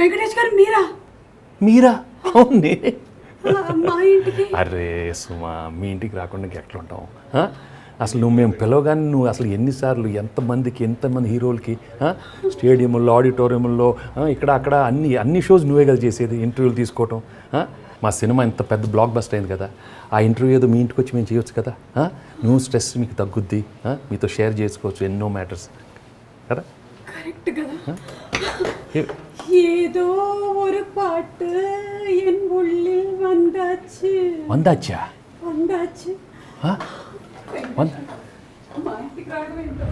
వెంకటేష్ గారు మీరా మీరా అవునే ఆ, మా ఇంటికి అరే సుమా మీ ఇంటికి రాకుండా ఎట్లా ఉంటాం ఆ? అసలు నువ్వు మేము పిలవగానే నువ్వు అసలు ఎన్నిసార్లు ఎంతమందికి ఎంతమంది హీరోలకి ఆ? స్టేడియంలో ఆడిటోరియంలో ఇక్కడ అక్కడ అన్ని అన్ని షోస్ నువ్వే కదా చేసేది ఇంటర్వ్యూలు తీసుకోవటం ఆ? మా సినిమా ఇంత పెద్ద బ్లాక్ బస్టర్ అయింది కదా ఆ ఇంటర్వ్యూ ఏదో మీ ఇంటికి వచ్చి మేము చేయొచ్చు కదా ఆ? నువ్వు స్ట్రెస్ మీకు తగ్గుద్ది ఆ? మీతో షేర్ చేసుకోవచ్చు ఎన్నో మ్యాటర్స్ కదా కరెక్ట్ కదా ఏ- ஏதோ ஒரு பாட்டு என் உள்ளில் வந்தாச்சு వందాచ్చా வந்தாச்சு ఆ? వంద మా ఇంటికి రావడం ఏంటో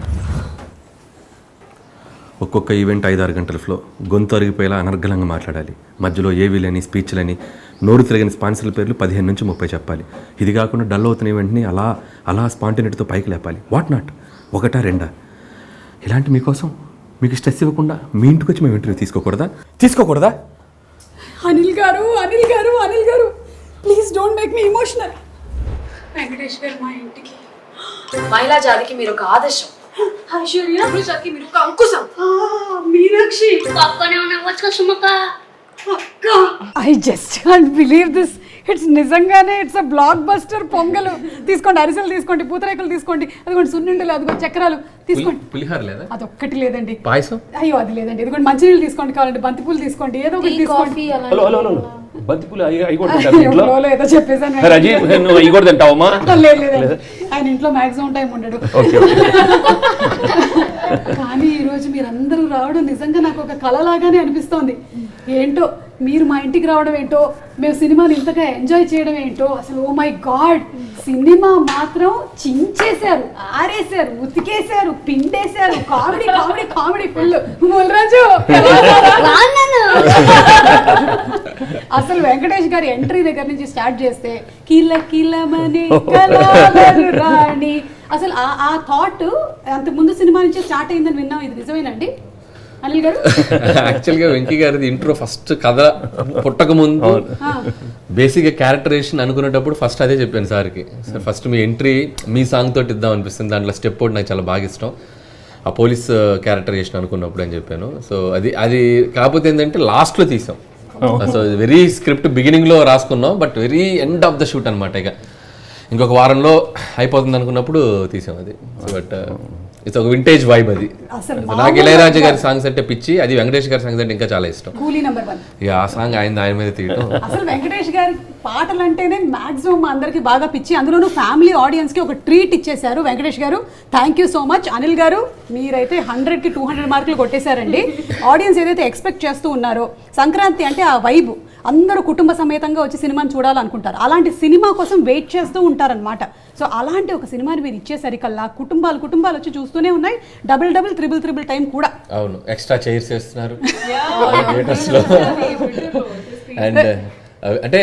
ఒక్కొక్క ఈవెంట్ ఐదారు గంటల ఫ్లో గొంతు అరిగిపోయేలా అనర్గళంగా మాట్లాడాలి మధ్యలో ఏవీలని స్పీచ్లని నోరు తిరగని స్పాన్సర్ల పేర్లు పదిహేను నుంచి ముప్పై చెప్పాలి ఇది కాకుండా డల్ అవుతున్న ఈవెంట్ని అలా అలా స్పాంటినిటీతో పైకి లేపాలి వాట్ నాట్ ఒకటా రెండా ఇలాంటి మీకోసం మీకు స్ట్రెస్ ఇవ్వకుండా మీ ఇంటికి వచ్చి మేము ఇంటర్వ్యూ తీసుకోకూడదా? తీసుకోకూడదా? అనిల్ గారు Anil garu Anil garu. Please don't make me emotional Venkatesh garu మా ఇంటికి. మహిళా జాతికి మీరు ఒక ఆదర్శం. ఐశ్వర్య జాతికి మీరు ఒక అంకుశం. ఆ, మీనాక్షి. పక్కనే ఉన్న వచ్చుకో సుమక్క. అక్క. I just can't believe this it's నిజంగానే it's a blockbuster pongal. తీసుకోండి అరిసెలు తీసుకోండి పూతరేకులు తీసుకోండి అదిగోండి సున్నుండలు అదిగోండి చక్రాలు తీసుకోండి. పులిహార లేదా? అదొక్కటి లేదండి. పాయసం? అయ్యో అది లేదండి. ఇదిగోండి మంచినీళ్ళు తీసుకోండి కావాలంటే బంతిపూలు తీసుకోండి ఏదో ఒకటి తీసుకోండి. హలో హలో హలో బంతిపూలు అవి కూడా ఏదో చెప్పేసాను రజీ నువ్వు అవి కూడా తింటావమ్మా? లేదు ఆయన ఇంట్లో మాక్సిమం టైం ఉండడు. Okay okay. కానీ ఈ రోజు మీరందరూ రావడం నిజంగా నాకు ఒక కళలాగానే అనిపిస్తోంది. ఏంటో? మీరు మా ఇంటికి రావడం ఏంటో మేము సినిమాని ఇంతగా ఎంజాయ్ చేయడం ఏంటో అసలు ఓ మై గాడ్ సినిమా మాత్రం చించేశారు ఆరేశారు ఉతికేశారు పిండేశారు comedy comedy comedy full. Raju అసలు వెంకటేష్ గారి ఎంట్రీ దగ్గర నుంచి స్టార్ట్ చేస్తే కిల కిలమని రాణి. అసలు ఆ ఆ థాట్ అంత ముందు సినిమా నుంచి స్టార్ట్ అయిందని విన్నాం ఇది నిజమేనండి అనిల్ గారు? యాక్చువల్గా వెంకీ గారిది ఇంట్రో ఫస్ట్ కథ పుట్టక ముందు. బేసిక్గా క్యారెక్టరేషన్ అనుకునేటప్పుడు ఫస్ట్ అదే చెప్పాను సార్కి. సార్ ఫస్ట్ మీ ఎంట్రీ మీ సాంగ్ తోటి ఇద్దాం అనిపిస్తుంది. దాంట్లో స్టెప్ ఒకటి నాకు చాలా బాగా ఇష్టం. ఆ పోలీస్ క్యారెక్టరేషన్ అనుకున్నప్పుడు అని చెప్పాను. సో అది అది కాకపోతే ఏంటంటే లాస్ట్లో తీసాం. సో వెరీ స్క్రిప్ట్ బిగినింగ్లో రాసుకున్నాం. But very end of the shoot అనమాట ఇక. ఇంకొక వారంలో అయిపోతుంది అనుకున్నప్పుడు తీసాం అది. బట్ ఇట్స్ ఒక వింటేజ్ వైబ్ అది. నాకు ఇళయరాజా గారి సాంగ్స్ అంటే పిచ్చి అది వెంకటేష్ గారి సాంగ్స్ అంటే ఇంకా చాలా ఇష్టం. కూలీ నెంబర్ వన్ ఇక ఆ సాంగ్ ఆయన ఆయన మీద తీయటం. అసలు వెంకటేష్ గారి పాటలు అంటేనే మాక్సిమం అందరికి బాగా పిచ్చి. అందులోనూ ఫ్యామిలీ ఆడియన్స్కి ఒక ట్రీట్ ఇచ్చేశారు Venkatesh garu. Thank you so much Anil garu మీరైతే హండ్రెడ్కి టూ హండ్రెడ్ మార్కులు కొట్టేశారండి. ఆడియన్స్ ఏదైతే ఎక్స్పెక్ట్ చేస్తూ ఉన్నారో సంక్రాంతి అంటే ఆ వైబ్ అందరూ కుటుంబ సమేతంగా వచ్చి సినిమాని చూడాలనుకుంటారు. అలాంటి సినిమా కోసం వెయిట్ చేస్తూ ఉంటారనమాట సో అలాంటి ఒక సినిమాని మీరు ఇచ్చేసరికల్లా కుటుంబాలు కుటుంబాలు వచ్చి చూస్తూనే ఉన్నాయి. Double double triple triple time కూడా. అవును. ఎక్స్ట్రా చైర్స్ వేస్తున్నారు. అండ్ అంటే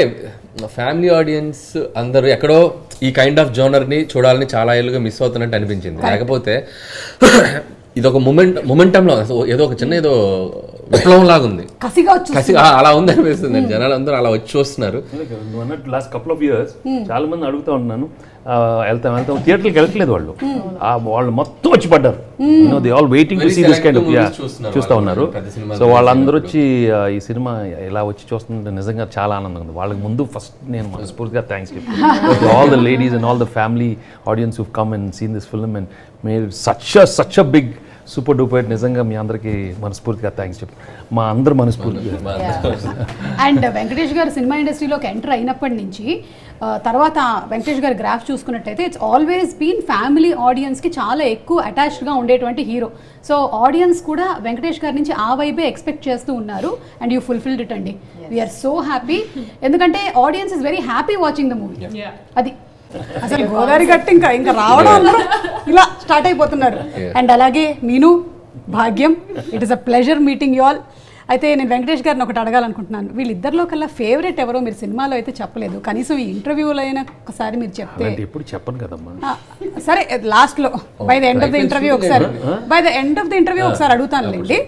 ఫ్యామిలీ ఆడియన్స్ అందరూ ఎక్కడో ఈ కైండ్ ఆఫ్ జోనర్ని చూడాలని చాలా ఏళ్ళుగా మిస్ అవుతున్నట్టు అనిపించింది. లేకపోతే ఇది ఒక మూమెంట్ మొమెంటంలో ఏదో ఒక చిన్న ఏదో విప్లవం లాగా ఉంది కసిగా అలా ఉంది అనిపిస్తుంది జనాలు అందరూ అలా వచ్చి చూస్తున్నారు నువ్వు అన్నట్టు లాస్ట్ కపుల్ ఆఫ్ ఇయర్స్ చాలా మంది అడుగుతా ఉన్నాను ఆ, వెళ్తాం వెళ్తాం. థియేటర్కి వెళ్ళట్లేదు వాళ్ళు. ఆ, వాళ్ళు మొత్తం వచ్చి పడ్డారు. No they all waiting to see this kind of చూస్తా. ఉన్నారు. సో వాళ్ళందరూ వచ్చి ఈ సినిమా ఇలా వచ్చి చూస్తుంటే నిజంగా చాలా ఆనందంగా ఉంది. వాళ్ళకి ముందు ఫస్ట్ నేను మనస్ఫూర్తిగా థ్యాంక్స్ చెప్పాను all the ladies and all the family audience who come and seen this film and made such such a big super duper నిజంగా మీ అందరికీ మనస్ఫూర్తిగా థ్యాంక్స్ చెప్పు. మా అందరు మనస్ఫూర్తిగా. అండ్ వెంకటేష్ గారు సినిమా ఇండస్ట్రీలోకి ఎంటర్ అయినప్పటి నుంచి తర్వాత వెంకటేష్ గారి గ్రాఫ్ చూసుకున్నట్టయితే ఇట్స్ ఆల్వేస్ బీన్ ఫ్యామిలీ ఆడియన్స్కి చాలా ఎక్కువ అటాచ్డ్గా ఉండేటువంటి హీరో సో ఆడియన్స్ కూడా వెంకటేష్ గారి నుంచి ఆ వైబే ఎక్స్పెక్ట్ చేస్తూ ఉన్నారు అండ్ యూ ఫుల్ఫిల్డ్ ఇట్ అండి. వీఆర్ సో హ్యాపీ ఎందుకంటే audience is very happy watching the movie అది అసలు గోదావరి గట్టి ఇంకా ఇంకా రావడం అందరూ ఇలా స్టార్ట్ అయిపోతున్నారు. అండ్ అలాగే Meenu Bhagyam it is a pleasure meeting you all అయితే నేను వెంకటేష్ గారిని ఒకటి అడగాలనుకుంటున్నాను. వీళ్ళిద్దరిలో కల్లా ఫేవరెట్ ఎవరో మీరు సినిమాలో అయితే చెప్పలేదు. కనీసం ఈ ఇంటర్వ్యూలో అయినా ఒకసారి మీరు చెప్తే ఎప్పుడు చెప్పను కదమ్మా. సరే లాస్ట్లో. By the end of the interview ఒకసారి. By the end of the interview ఒకసారి అడుగుతానులేండి.